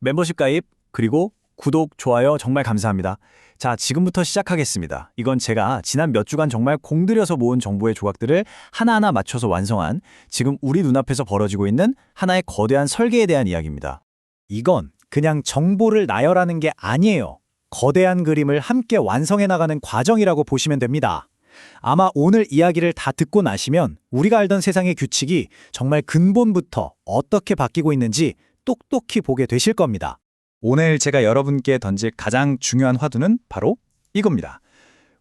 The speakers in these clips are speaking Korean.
멤버십 가입, 그리고 구독, 좋아요 정말 감사합니다. 자, 지금부터 시작하겠습니다. 이건 제가 지난 몇 주간 정말 공들여서 모은 정보의 조각들을 하나하나 맞춰서 완성한 지금 우리 눈앞에서 벌어지고 있는 하나의 거대한 설계에 대한 이야기입니다. 이건 그냥 정보를 나열하는 게 아니에요. 거대한 그림을 함께 완성해 나가는 과정이라고 보시면 됩니다. 아마 오늘 이야기를 다 듣고 나시면 우리가 알던 세상의 규칙이 정말 근본부터 어떻게 바뀌고 있는지 똑똑히 보게 되실 겁니다. 오늘 제가 여러분께 던질 가장 중요한 화두는 바로 이겁니다.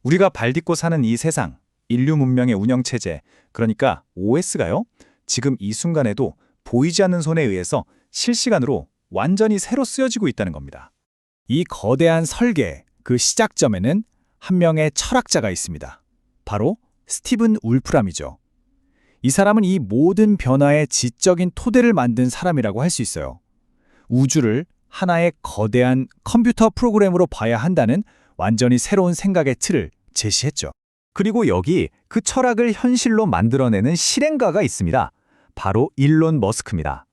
우리가 발 딛고 사는 이 세상, 인류 문명의 운영체제, 그러니까 OS가요, 지금 이 순간에도 보이지 않는 손에 의해서 실시간으로 완전히 새로 쓰여지고 있다는 겁니다. 이 거대한 설계, 그 시작점에는 한 명의 철학자가 있습니다. 바로 스티븐 울프람이죠. 이 사람은 이 모든 변화의 지적인 토대를 만든 사람이라고 할 수 있어요. 우주를 하나의 거대한 컴퓨터 프로그램으로 봐야 한다는 완전히 새로운 생각의 틀을 제시했죠. 그리고 여기 그 철학을 현실로 만들어내는 실행가가 있습니다. 바로 일론 머스크입니다.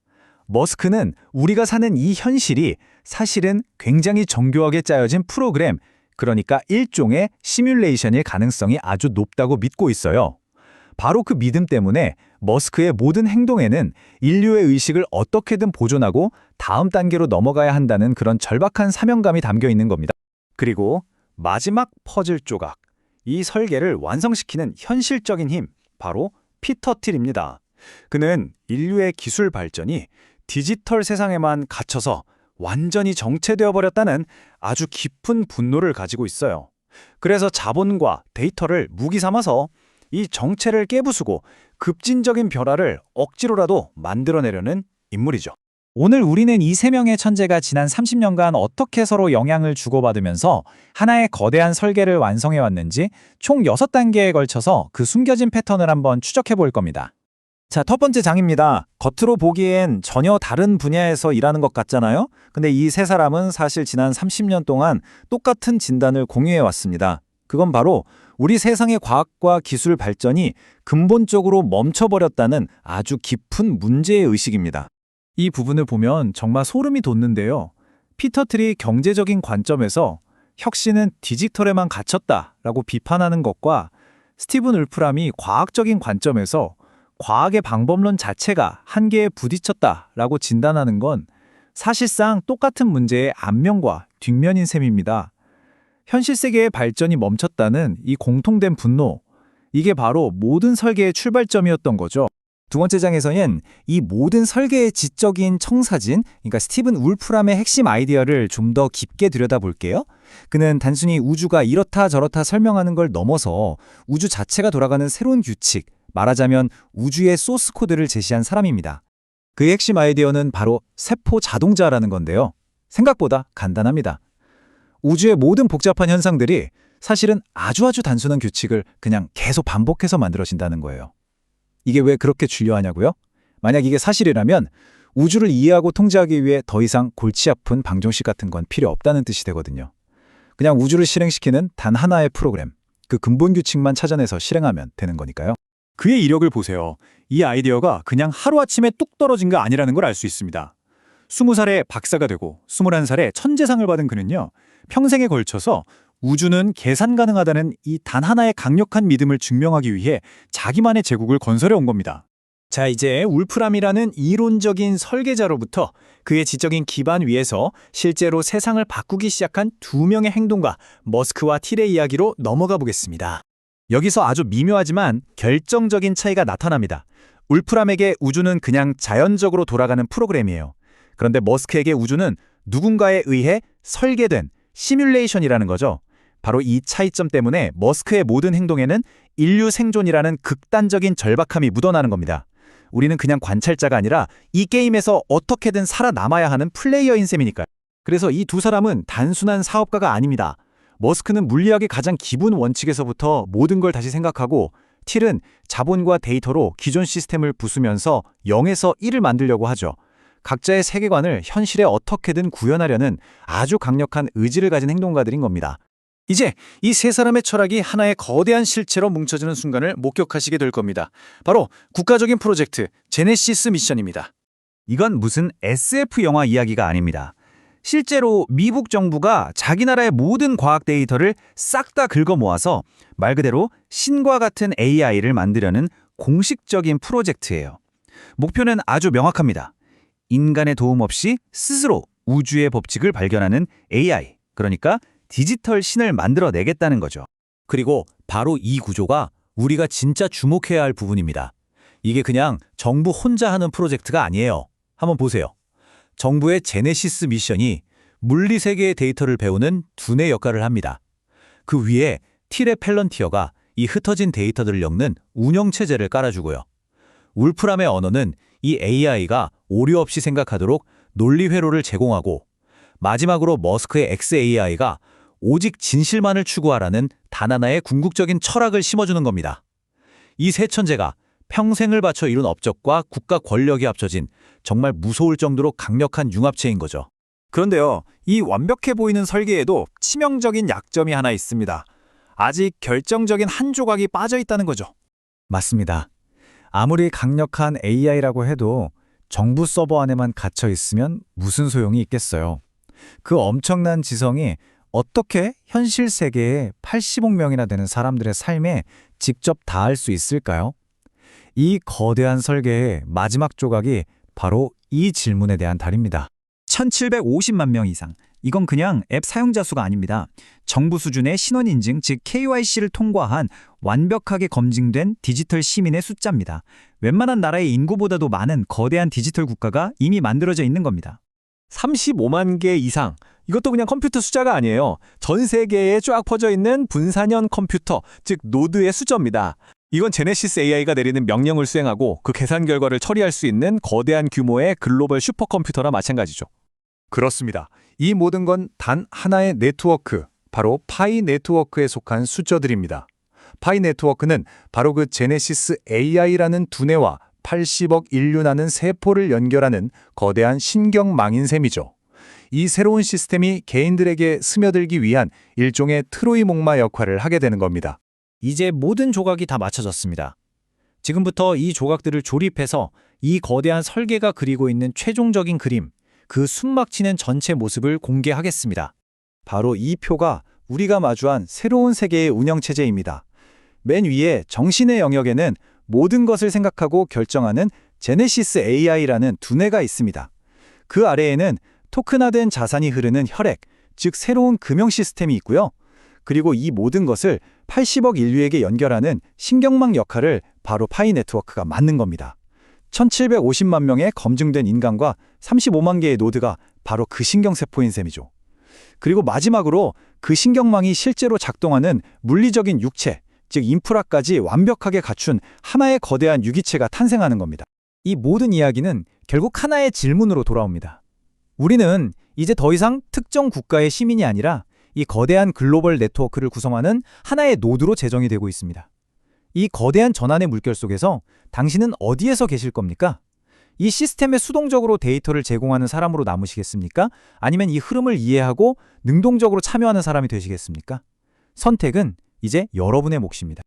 머스크는 우리가 사는 이 현실이 사실은 굉장히 정교하게 짜여진 프로그램, 그러니까 일종의 시뮬레이션일 가능성이 아주 높다고 믿고 있어요. 바로 그 믿음 때문에 머스크의 모든 행동에는 인류의 의식을 어떻게든 보존하고 다음 단계로 넘어가야 한다는 그런 절박한 사명감이 담겨 있는 겁니다. 그리고 마지막 퍼즐 조각, 이 설계를 완성시키는 현실적인 힘, 바로 피터 틸입니다. 그는 인류의 기술 발전이 디지털 세상에만 갇혀서 완전히 정체되어 버렸다는 아주 깊은 분노를 가지고 있어요. 그래서 자본과 데이터를 무기 삼아서 이 정체를 깨부수고 급진적인 변화를 억지로라도 만들어내려는 인물이죠. 오늘 우리는 이 세 명의 천재가 지난 30년간 어떻게 서로 영향을 주고받으면서 하나의 거대한 설계를 완성해 왔는지 총 6단계에 걸쳐서 그 숨겨진 패턴을 한번 추적해 볼 겁니다. 자, 첫 번째 장입니다. 겉으로 보기엔 전혀 다른 분야에서 일하는 것 같잖아요? 근데 이 세 사람은 사실 지난 30년 동안 똑같은 진단을 공유해 왔습니다. 그건 바로 우리 세상의 과학과 기술 발전이 근본적으로 멈춰버렸다는 아주 깊은 문제의 의식입니다. 이 부분을 보면 정말 소름이 돋는데요. 피터 트리 경제적인 관점에서 혁신은 디지털에만 갇혔다라고 비판하는 것과 스티븐 울프람이 과학적인 관점에서 과학의 방법론 자체가 한계에 부딪혔다라고 진단하는 건 사실상 똑같은 문제의 앞면과 뒷면인 셈입니다. 현실 세계의 발전이 멈췄다는 이 공통된 분노, 이게 바로 모든 설계의 출발점이었던 거죠. 두 번째 장에서는 이 모든 설계의 지적인 청사진, 그러니까 스티븐 울프람의 핵심 아이디어를 좀 더 깊게 들여다볼게요. 그는 단순히 우주가 이렇다 저렇다 설명하는 걸 넘어서 우주 자체가 돌아가는 새로운 규칙, 말하자면 우주의 소스 코드를 제시한 사람입니다. 그의 핵심 아이디어는 바로 세포 자동자라는 건데요. 생각보다 간단합니다. 우주의 모든 복잡한 현상들이 사실은 아주 아주 단순한 규칙을 그냥 계속 반복해서 만들어진다는 거예요. 이게 왜 그렇게 중요하냐고요? 만약 이게 사실이라면 우주를 이해하고 통제하기 위해 더 이상 골치 아픈 방정식 같은 건 필요 없다는 뜻이 되거든요. 그냥 우주를 실행시키는 단 하나의 프로그램, 그 근본 규칙만 찾아내서 실행하면 되는 거니까요. 그의 이력을 보세요. 이 아이디어가 그냥 하루아침에 뚝 떨어진 거 아니라는 걸 알 수 있습니다. 20살에 박사가 되고 21살에 천재상을 받은 그는요. 평생에 걸쳐서 우주는 계산 가능하다는 이 단 하나의 강력한 믿음을 증명하기 위해 자기만의 제국을 건설해 온 겁니다. 자, 이제 울프람이라는 이론적인 설계자로부터 그의 지적인 기반 위에서 실제로 세상을 바꾸기 시작한 두 명의 행동가 머스크와 틸의 이야기로 넘어가 보겠습니다. 여기서 아주 미묘하지만 결정적인 차이가 나타납니다. 울프람에게 우주는 그냥 자연적으로 돌아가는 프로그램이에요. 그런데 머스크에게 우주는 누군가에 의해 설계된 시뮬레이션이라는 거죠. 바로 이 차이점 때문에 머스크의 모든 행동에는 인류 생존이라는 극단적인 절박함이 묻어나는 겁니다. 우리는 그냥 관찰자가 아니라 이 게임에서 어떻게든 살아남아야 하는 플레이어인 셈이니까요. 그래서 이 두 사람은 단순한 사업가가 아닙니다. 머스크는 물리학의 가장 기본 원칙에서부터 모든 걸 다시 생각하고 틸은 자본과 데이터로 기존 시스템을 부수면서 0에서 1을 만들려고 하죠. 각자의 세계관을 현실에 어떻게든 구현하려는 아주 강력한 의지를 가진 행동가들인 겁니다. 이제 이 세 사람의 철학이 하나의 거대한 실체로 뭉쳐지는 순간을 목격하시게 될 겁니다. 바로 국가적인 프로젝트 제네시스 미션입니다. 이건 무슨 SF 영화 이야기가 아닙니다. 실제로 미국 정부가 자기 나라의 모든 과학 데이터를 싹 다 긁어 모아서 말 그대로 신과 같은 AI를 만들려는 공식적인 프로젝트예요. 목표는 아주 명확합니다. 인간의 도움 없이 스스로 우주의 법칙을 발견하는 AI, 그러니까 디지털 신을 만들어내겠다는 거죠. 그리고 바로 이 구조가 우리가 진짜 주목해야 할 부분입니다. 이게 그냥 정부 혼자 하는 프로젝트가 아니에요. 한번 보세요. 정부의 제네시스 미션이 물리 세계의 데이터를 배우는 두뇌 역할을 합니다. 그 위에 틸의 펠런티어가 이 흩어진 데이터들을 엮는 운영체제를 깔아주고요. 울프람의 언어는 이 AI가 오류 없이 생각하도록 논리 회로를 제공하고 마지막으로 머스크의 XAI가 오직 진실만을 추구하라는 단 하나의 궁극적인 철학을 심어주는 겁니다. 이 세 천재가 평생을 바쳐 이룬 업적과 국가 권력이 합쳐진 정말 무서울 정도로 강력한 융합체인 거죠. 그런데요, 이 완벽해 보이는 설계에도 치명적인 약점이 하나 있습니다. 아직 결정적인 한 조각이 빠져 있다는 거죠. 맞습니다. 아무리 강력한 AI라고 해도 정부 서버 안에만 갇혀 있으면 무슨 소용이 있겠어요. 그 엄청난 지성이 어떻게 현실 세계에 80억 명이나 되는 사람들의 삶에 직접 닿을 수 있을까요? 이 거대한 설계의 마지막 조각이 바로 이 질문에 대한 답입니다. 1750만 명 이상. 이건 그냥 앱 사용자 수가 아닙니다. 정부 수준의 신원 인증, 즉 KYC를 통과한 완벽하게 검증된 디지털 시민의 숫자입니다. 웬만한 나라의 인구보다도 많은 거대한 디지털 국가가 이미 만들어져 있는 겁니다. 35만 개 이상. 이것도 그냥 컴퓨터 숫자가 아니에요. 전 세계에 쫙 퍼져 있는 분산형 컴퓨터, 즉 노드의 숫자입니다. 이건 제네시스 AI가 내리는 명령을 수행하고 그 계산 결과를 처리할 수 있는 거대한 규모의 글로벌 슈퍼컴퓨터나 마찬가지죠. 그렇습니다. 이 모든 건 단 하나의 네트워크, 바로 파이 네트워크에 속한 숫자들입니다. 파이 네트워크는 바로 그 제네시스 AI라는 두뇌와 80억 인류나는 세포를 연결하는 거대한 신경망인 셈이죠. 이 새로운 시스템이 개인들에게 스며들기 위한 일종의 트로이 목마 역할을 하게 되는 겁니다. 이제 모든 조각이 다 맞춰졌습니다. 지금부터 이 조각들을 조립해서 이 거대한 설계가 그리고 있는 최종적인 그림, 그 숨막히는 전체 모습을 공개하겠습니다. 바로 이 표가 우리가 마주한 새로운 세계의 운영체제입니다. 맨 위에 정신의 영역에는 모든 것을 생각하고 결정하는 제네시스 AI라는 두뇌가 있습니다. 그 아래에는 토큰화된 자산이 흐르는 혈액, 즉 새로운 금융 시스템이 있고요. 그리고 이 모든 것을 80억 인류에게 연결하는 신경망 역할을 바로 파이 네트워크가 맡는 겁니다. 1750만 명의 검증된 인간과 35만 개의 노드가 바로 그 신경세포인 셈이죠. 그리고 마지막으로 그 신경망이 실제로 작동하는 물리적인 육체, 즉 인프라까지 완벽하게 갖춘 하나의 거대한 유기체가 탄생하는 겁니다. 이 모든 이야기는 결국 하나의 질문으로 돌아옵니다. 우리는 이제 더 이상 특정 국가의 시민이 아니라 이 거대한 글로벌 네트워크를 구성하는 하나의 노드로 제정이 되고 있습니다. 이 거대한 전환의 물결 속에서 당신은 어디에서 계실 겁니까? 이 시스템에 수동적으로 데이터를 제공하는 사람으로 남으시겠습니까? 아니면 이 흐름을 이해하고 능동적으로 참여하는 사람이 되시겠습니까? 선택은 이제 여러분의 몫입니다.